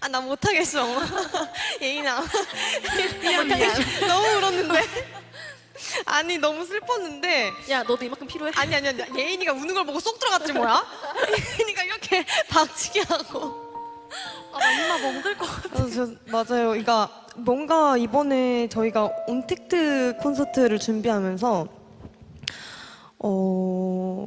아, 나 못하겠어. 예인아. 미안 미안. 너무 울었는데. 아니, 너무 슬펐는데. 야 너도 이만큼 필요해? 아니, 아니, 아니. 예인이가 우는 걸 보고 쏙 들어갔지, 뭐야? 예인이가 이렇게 박치기 하고. 아나 입맛 멍들 것 같아. 어, 저, 맞아요. 그러니까 뭔가 이번에 저희가 온택트 콘서트를 준비하면서 어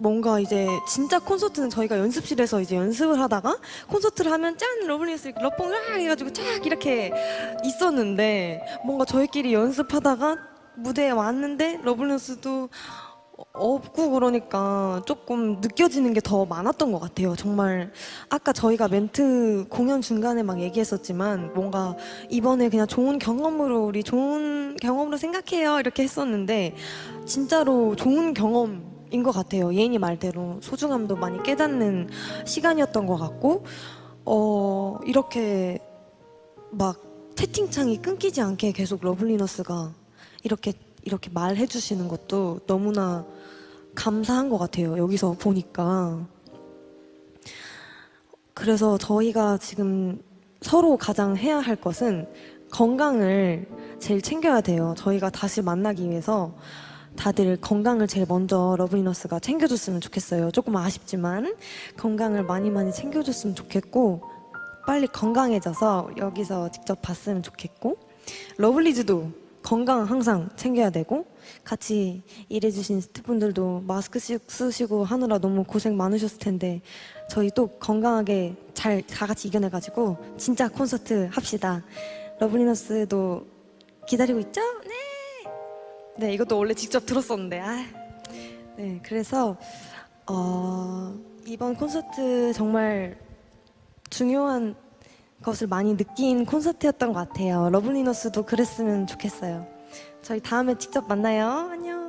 뭔가 이제 진짜 콘서트는 저희가 연습실에서 이제 연습을 하다가 콘서트를 하면 짠 러블리스 러뽕 아 해가지고 쫙 이렇게 있었는데 뭔가 저희끼리 연습하다가 무대에 왔는데 러블리스도 없고 그러니까 조금 느껴지는 게 더 많았던 것 같아요. 정말 아까 저희가 멘트 공연 중간에 막 얘기했었지만 뭔가 이번에 그냥 좋은 경험으로 우리 좋은 경험으로 생각해요 이렇게 했었는데 진짜로 좋은 경험 인 것 같아요. 예인이 말대로 소중함도 많이 깨닫는 시간이었던 것 같고 어 이렇게 막 채팅창이 끊기지 않게 계속 러블리너스가 이렇게 이렇게 말해 주시는 것도 너무나 감사한 것 같아요. 여기서 보니까. 그래서 저희가 지금 서로 가장 해야 할 것은 건강을 제일 챙겨야 돼요. 저희가 다시 만나기 위해서 다들 건강을 제일 먼저 러블리너스가 챙겨줬으면 좋겠어요. 조금 아쉽지만 건강을 많이 많이 챙겨줬으면 좋겠고 빨리 건강해져서 여기서 직접 봤으면 좋겠고 러블리즈도 건강 항상 챙겨야 되고 같이 일해주신 스태프분들도 마스크 쓰- 쓰시고 하느라 너무 고생 많으셨을 텐데 저희 또 건강하게 잘 다 같이 이겨내가지고 진짜 콘서트 합시다. 러블리너스도 기다리고 있죠? 네. 네 이것도 원래 직접 들었었는데 아. 네 그래서 어, 이번 콘서트 정말 중요한 것을 많이 느낀 콘서트였던 것 같아요. 러블리너스도 그랬으면 좋겠어요. 저희 다음에 직접 만나요. 안녕.